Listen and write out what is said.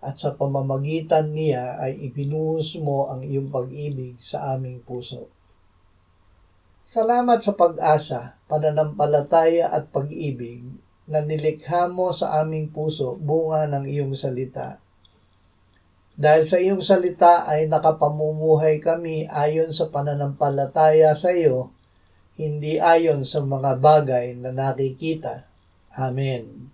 at sa pamamagitan niya ay ibinuhos mo ang iyong pag-ibig sa aming puso. Salamat sa pag-asa, pananampalataya at pag-ibig na nilikha mo sa aming puso bunga ng iyong salita. Dahil sa iyong salita ay nakapamumuhay kami ayon sa pananampalataya sa iyo, hindi ayon sa mga bagay na nakikita. Amen.